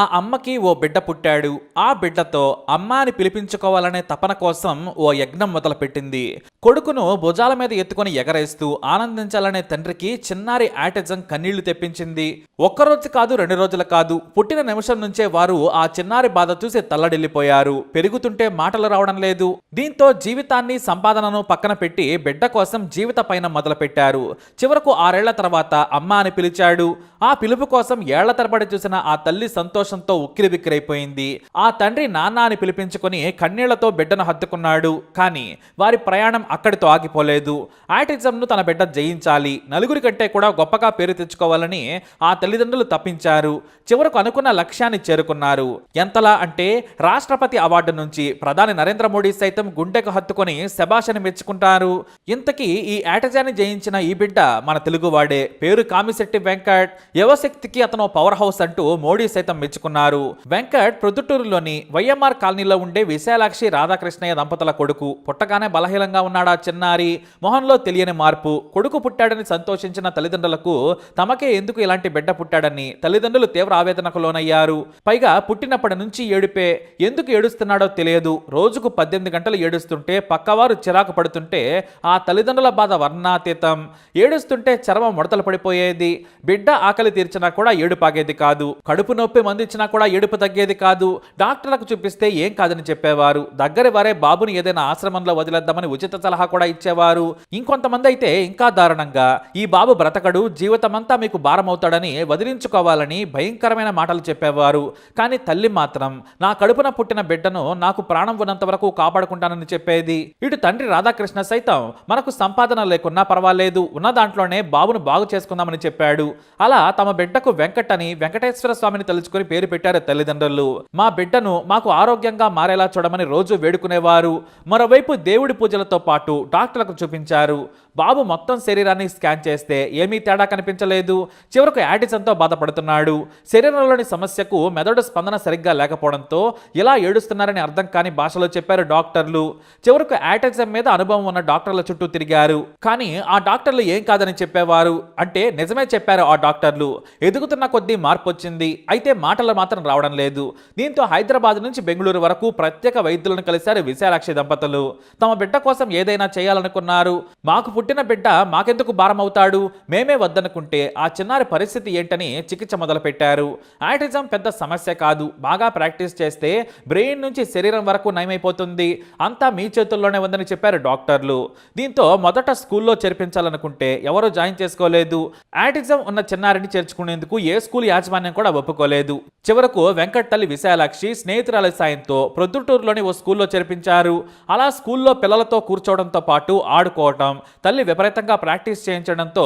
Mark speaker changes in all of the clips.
Speaker 1: ఆ అమ్మకి ఓ బిడ్డ పుట్టాడు. ఆ బిడ్డతో అమ్మాని పిలిపించుకోవాలనే తపన కోసం ఓ యజ్ఞం మొదలుపెట్టింది. కొడుకును భుజాల మీద ఎత్తుకొని ఎగరేస్తూ ఆనందించాలనే తండ్రికి చిన్నారి ఆటిజం కన్నీళ్ళు తెప్పించింది. ఒక్కరోజు కాదు రెండు రోజులు కాదు. పుట్టిన నిమిషం నుంచే వారు ఆ చిన్నారి బాధ చూసి తల్లడిల్లిపోయారు. పెరుగుతుంటే మాటలు రావడం లేదు. దీంతో జీవితాన్ని సంపాదనను పక్కన పెట్టి బిడ్డ కోసం జీవిత పైన మొదలుపెట్టారు. చివరకు ఆరేళ్ళ తర్వాత అమ్మ అని పిలిచాడు. ఆ పిలుపు కోసం ఏళ్ళ తరబడి చూసిన ఆ తల్లి సంతోషంతో ఉక్కిరిబిక్కిరైపోయింది. ఆ తండ్రి నాన్న అని పిలిపించుకొని కన్నీళ్ళతో బిడ్డను హత్తుకున్నాడు. కానీ వారి ప్రయాణం అక్కడితో ఆగిపోలేదు. ఆటిజంను తన బిడ్డ జయించాలి. నలుగురి కంటే కూడా గొప్పగా పేరు తెచ్చుకోవాలని ఆ తల్లిదండ్రులు తప్పించారు. చివరకు అనుకున్న లక్ష్యాన్ని చేరుకున్నారు. ఎంతలా అంటే రాష్ట్రపతి అవార్డు నుంచి ప్రధాని నరేంద్ర మోడీ సైతం గుండెకు హత్తుకొని శబాషని మెచ్చుకుంటారు. ఇంతకీ ఈ ఆటజాన్ని జయించిన ఈ బిడ్డ మన తెలుగువాడే. పేరు కామిశెట్టి వెంకట్. యువశక్తికి అతను పవర్ హౌస్ అంటూ మోడీ సైతం మెచ్చుకున్నారు వెంకట్ ప్రొద్దుటూరులోని వైఎంఆర్ కాలనీలో ఉండే విశాలాక్షి రాధాకృష్ణయ్య దంపతుల కొడుకు. పుట్టగానే బలహీనంగా ఉన్నాడా చిన్నారి? మొహంలో తెలియని మార్పు. కొడుకు పుట్టాడని సంతోషించిన తల్లిదండ్రులకు తమకే ఎందుకు ఇలాంటి బిడ్డ పుట్టాడని తల్లిదండ్రులు తీవ్ర ఆవేదనకు లోనయ్యారు. పైగా పుట్టినప్పటి నుంచి ఏడుపే. ఎందుకు ఏడుస్తున్నాడో తెలియదు. రోజుకు పద్దెనిమిది గంటలు ఏడుస్తుంటే పక్కవారు చిరాకు పడుతుంటే ఆ తల్లిదండ్రుల బాధ వర్ణాతీతం. ఏడుస్తుంటే చర్మం ముడతలు పడిపోయేది. బిడ్డ ఆకలి తీర్చినా కూడా ఏడుపాగేది కాదు. కడుపు నొప్పి మందిచ్చినా కూడా ఏడుపు తగ్గేది కాదు. డాక్టర్లకు చూపిస్తే ఏం కాదని చెప్పేవారు. దగ్గర వారే బాబుని ఏదైనా ఆశ్రమంలో వదిలేద్దామని ఉచిత సలహా కూడా ఇచ్చేవారు. ఇంకొంతమంది అయితే ఇంకా దారుణంగా ఈ బాబు బ్రతకడు జీవితమంతా మీకు భారమవుతాడని వదిలించుకోవాలని భయంకరమైన మాటలు చెప్పేవారు. కానీ తల్లి మాత్రం నా కడుపున పుట్టిన బిడ్డను నాకు ప్రాణం ఉన్నంత వరకు కాపాడుకుంటానని చెప్పేది. ఇటు తండ్రి రాధాకృష్ణ సైతం మనకు సంపాదన లేకున్నా పర్వాలేదు. ఉన్న దాంట్లోనే బాబును బాగు చేసుకుందామని చెప్పాడు. అలా తమ బిడ్డకు వెంకట్ అని వెంకటేశ్వర స్వామిని తలుచుకుని పేరు పెట్టారు తల్లిదండ్రులు. మా బిడ్డను మాకు ఆరోగ్యంగా మారేలా చూడమని రోజు వేడుకునేవారు. మరోవైపు దేవుడి పూజలతో పాటు డాక్టర్లకు చూపించారు. బాబు మొత్తం శరీరాన్ని స్కాన్ చేస్తే ఏమీ తేడా కనిపించలేదు. చివరకు యాటిసన్తో బాధపడుతున్నాడు. శరీరంలోని సమస్యకు మెదడు స్పందన సరిగ్గా లేకపోవడంతో ఇలా ఏడుస్తున్నారని అర్థం కాని భాషలో చెప్పారు డాక్టర్లు. చివరకు యాటిజం మీద అనుభవం ఉన్న డాక్టర్ల చుట్టూ తిరిగారు. కానీ ఆ డాక్టర్లు ఏం కాదని చెప్పేవారు? అంటే నిజమే చెప్పారు ఆ డాక్టర్లు. ఎదుగుతున్న కొద్దీ మార్పు వచ్చింది. అయితే మాటలు మాత్రం రావడం లేదు. దీంతో హైదరాబాద్ నుంచి బెంగళూరు వరకు ప్రత్యేక వైద్యులను కలిశారు విశాలాక్షి దంపతులు. తమ బిడ్డ కోసం ఏదైనా చేయాలనుకున్నారు. మాకు పుట్టిన బిడ్డ మాకెందుకు భారం అవుతాడు? మేమే వద్దనుకుంటే ఆ చిన్నారి పరిస్థితి ఏంటని చికిత్స మొదలుపెట్టారు. ఆటిజం పెద్ద సమస్య కాదు. బాగా ప్రాక్టీస్ చేస్తే బ్రెయిన్ నుంచి శరీరం వరకు నయమైపోతుంది. అంతా మీ చేతుల్లోనే ఉందని చెప్పారు డాక్టర్లు. దీంతో మొదట స్కూల్లో చేర్పించాలనుకుంటే ఎవరూ జాయిన్ చేసుకోలేదు? ఆటిజం ఉన్న చిన్నారిని చేర్చుకునేందుకు ఏ స్కూల్ యాజమాన్యం కూడా ఒప్పుకోలేదు. చివరకు వెంకట్ తల్లి విశాలాక్షి స్నేహితురాల సాయంతో ప్రొద్దుటూరులోని ఓ స్కూల్లో చేర్పించారు. అలా స్కూల్లో పిల్లలతో కూర్చోవడంతో పాటు ఆడుకోవటం తల్లి విపరీతంగా ప్రాక్టీస్ చేయించడంతో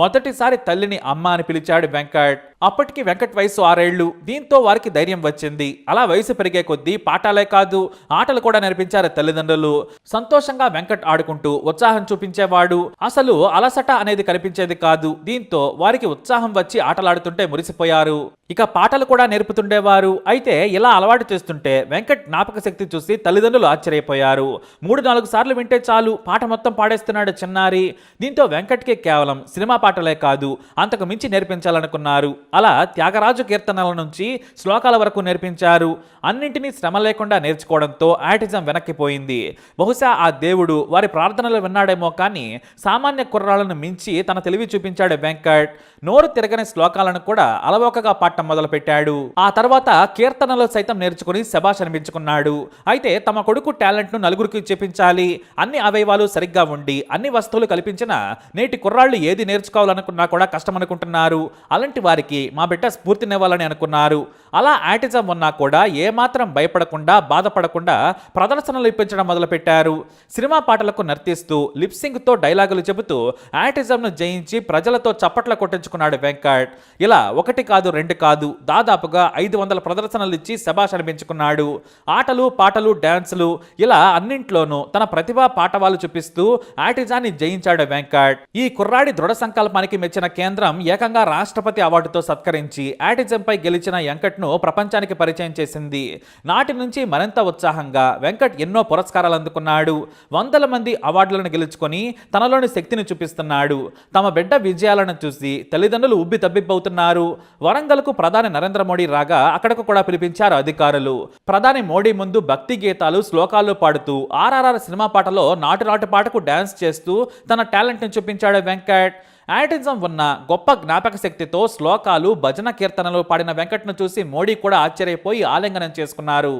Speaker 1: మొదటిసారి తల్లిని అమ్మ అని పిలిచాడు వెంకట్. అప్పటికి వెంకట్ వయసు ఆరేళ్ళు దీంతో వారికి ధైర్యం వచ్చింది. అలా వయసు పెరిగే కొద్దీ పాఠాలే కాదు ఆటలు కూడా నేర్పించారు తల్లిదండ్రులు. సంతోషంగా వెంకట్ ఆడుకుంటూ ఉత్సాహం చూపించేవాడు. అసలు అలసట అనేది కనిపించేది కాదు. దీంతో వారికి ఉత్సాహం వచ్చి ఆటలాడుతుంటే మురిసిపోయారు. ఇక పాటలు కూడా నేర్పుతుండేవారు. అయితే ఇలా అలవాటు చేస్తుంటే వెంకట్ జ్ఞాపక శక్తి చూసి తల్లిదండ్రులు ఆశ్చర్యపోయారు. మూడు నాలుగు సార్లు వింటే చాలు పాట మొత్తం పాడేస్తున్నాడు చిన్నారి. దీంతో వెంకట్కి కేవలం సినిమా పాటలే కాదు అంతకు మించి నేర్పించాలనుకున్నారు. అలా త్యాగరాజు కీర్తనల నుంచి శ్లోకాల వరకు నేర్పించారు. అన్నింటినీ శ్రమ లేకుండా నేర్చుకోవడంతో ఆటిజం వెనక్కిపోయింది. బహుశా ఆ దేవుడు వారి ప్రార్థనలు విన్నాడేమో కానీ సామాన్య కుర్రాలను మించి తన తెలివి చూపించాడు వెంకట్. నోరు తిరగని శ్లోకాలను కూడా అలవోకగా పాడటం మొదలుపెట్టాడు. ఆ తర్వాత కీర్తనలు సైతం నేర్చుకుని శభాష్ అనిపించుకున్నాడు. అయితే తమ కొడుకు టాలెంట్ను నలుగురికి చూపించాలి. అన్ని అవయవాలు సరిగ్గా ఉండి అన్ని వస్తువులు కల్పించిన నేటి కుర్రాళ్ళు ఏది నేర్చుకోవాలనుకున్నా కూడా కష్టం అనుకుంటున్నారు అలాంటి వారికి మా బిడ్డ స్ఫూర్తినివ్వాలని అనుకున్నారు. అలా ఆటిజం ఉన్నా కూడా ఏమాత్రం భయపడకుండా బాధపడకుండా ప్రదర్శనలు ఇప్పించడం మొదలుపెట్టారు. సినిమా పాటలకు నర్తిస్తూ లిప్సింగ్తో డైలాగులు చెబుతూ ఆటిజంను జయించి ప్రజలతో చప్పట్ల కొట్టించుకున్నాడు వెంకట్. ఇలా ఒకటి కాదు రెండు కాదు దాదాపుగా ఐదు వందల ప్రదర్శనలు ఇచ్చి శభాష్ అనిపించుకున్నాడు. ఆటలు పాటలు డ్యాన్సులు ఇలా అన్నింట్లోనూ తన ప్రతిభా పాటవాలు చూపిస్తూ ఆటిజాన్ని జయించాడు వెంకట్. ఈ కుర్రాడి దృఢ సంకల్పానికి మెచ్చిన కేంద్రం ఏకంగా రాష్ట్రపతి అవార్డుతో సత్కరించి ఆటిజంపై గెలిచిన వెంకట్ వెంకట్ను ప్రపంచానికి పరిచయం చేసింది. నాటి నుంచి మరింత ఉత్సాహంగా వెంకట్ ఎన్నో పురస్కారాలు అందుకున్నాడు. వందల మంది అవార్డులను గెలుచుకొని తనలోని శక్తిని చూపిస్తున్నాడు. తమ బిడ్డ విజయాలను చూసి తల్లిదండ్రులు ఉబ్బి తబ్బిబ్బవుతున్నారు. వరంగల్కు ప్రధాని నరేంద్ర మోడీ రాగా అక్కడకు కూడా పిలిపించారు అధికారులు. ప్రధాని మోడీ ముందు భక్తి గీతాలు శ్లోకాలు పాడుతూ ఆర్ఆర్ఆర్ సినిమా పాటలో నాటు నాటు పాటకు డ్యాన్స్ చేస్తూ తన టాలెంట్ను చూపించాడు వెంకట్. యాటిజం ఉన్న గొప్ప జ్ఞాపక శక్తితో శ్లోకాలు భజన కీర్తనలు పాడిన వెంకట్ను చూసి మోడీ కూడా ఆశ్చర్యపోయి ఆలింగనం చేసుకున్నారు.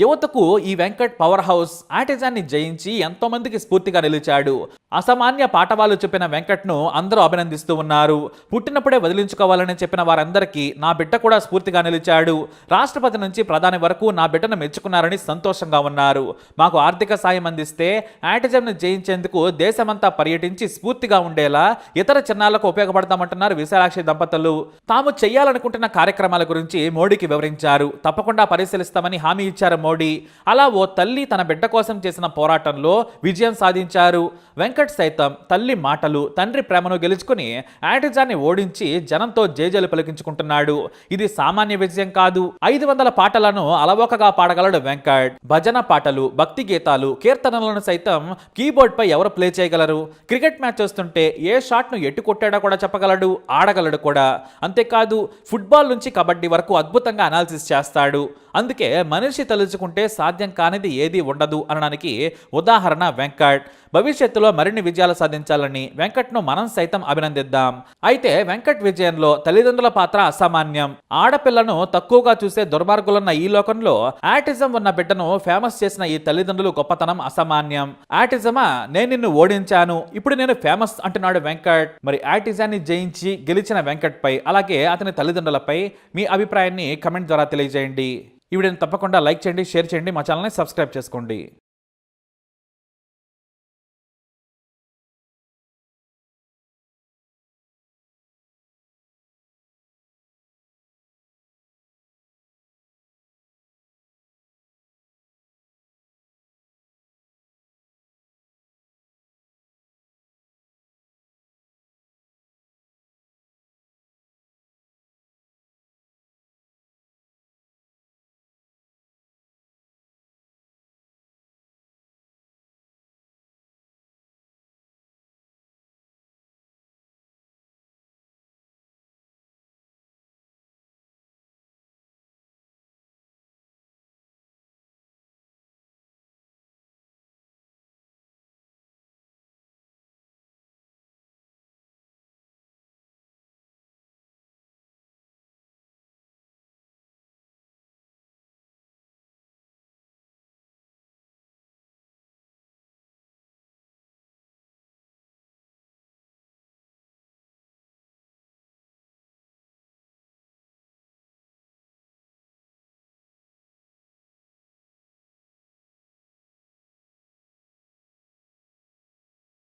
Speaker 1: యువతకు ఈ వెంకట్ పవర్ హౌస్ ఆటిజాన్ని జయించి ఎంతోమందికి స్ఫూర్తిగా నిలిచాడు. అసామాన్య పాఠవాలు చెప్పిన వెంకట్ను అందరూ అభినందిస్తూ ఉన్నారు. పుట్టినప్పుడే వదిలించుకోవాలని చెప్పిన వారందరికీ నా బిడ్డ కూడా స్ఫూర్తిగా నిలిచాడు. రాష్ట్రపతి నుంచి ప్రధాని వరకు నా బిడ్డను మెచ్చుకున్నారని సంతోషంగా ఉన్నారు. మాకు ఆర్థిక సాయం అందిస్తే ఆటిజంను జయించేందుకు దేశమంతా పర్యటించి స్ఫూర్తిగా ఉండేలా ఇతర చిన్నాలకు ఉపయోగపడతామంటున్నారు విశాలాక్షి దంపతులు. తాము చేయాలనుకుంటున్న కార్యక్రమాల గురించి మోడీకి వివరించారు. తప్పకుండా పరిశీలిస్తామని హామీ ఇచ్చారు మోడీ. అలా ఓ తల్లి తన బిడ్డ కోసం చేసిన పోరాటంలో విజయం సాధించారు. వెంకట్ సైతం తల్లి మాటలు తండ్రి ప్రేమను గెలుచుకుని యాటిజాన్ని ఓడించి జనంతో జేజలు పలికించుకుంటున్నాడు. ఇది సామాన్య విజయం కాదు. ఐదు వందల పాటలను అలవోకగా పాడగలడు వెంకట్. భజన పాటలు భక్తి గీతాలు కీర్తనలను సైతం కీబోర్డ్ పై ఎవరు ప్లే చేయగలరు? క్రికెట్ మ్యాచ్ వస్తుంటే ఏ షాట్ను ఎట్టు కొట్టాడో కూడా చెప్పగలడు ఆడగలడు కూడా. అంతేకాదు ఫుట్బాల్ నుంచి కబడ్డీ వరకు అద్భుతంగా అనాలిసిస్ చేస్తాడు. అందుకే మనిషి తలుచుకుంటే సాధ్యం కానిది ఏదీ ఉండదు అనడానికి ఉదాహరణ వెంకట్. భవిష్యత్తులో మరిన్ని విజయాలు సాధించాలని వెంకట్ను మనం సైతం అభినందిద్దాం. అయితే వెంకట్ విజయంలో తల్లిదండ్రుల పాత్ర అసామాన్యం. ఆడపిల్లను తక్కువగా చూసే దుర్మార్గులున్న ఈ లోకంలో ఆటిజం ఉన్న బిడ్డను ఫేమస్ చేసిన ఈ తల్లిదండ్రులు గొప్పతనం అసామాన్యం. ఆటిజమా నేను నిన్ను ఓడించాను ఇప్పుడు నేను ఫేమస్ అంటున్నాడు వెంకట్. మరి ఆటిజాన్ని జయించి గెలిచిన వెంకట్ పై అలాగే అతని తల్లిదండ్రులపై మీ అభిప్రాయాన్ని కమెంట్ ద్వారా తెలియజేయండి. ఈ వీడియోని తప్పకుండా లైక్ చేయండి షేర్ చేయండి మా ఛానల్ని సబ్స్క్రైబ్ చేసుకోండి.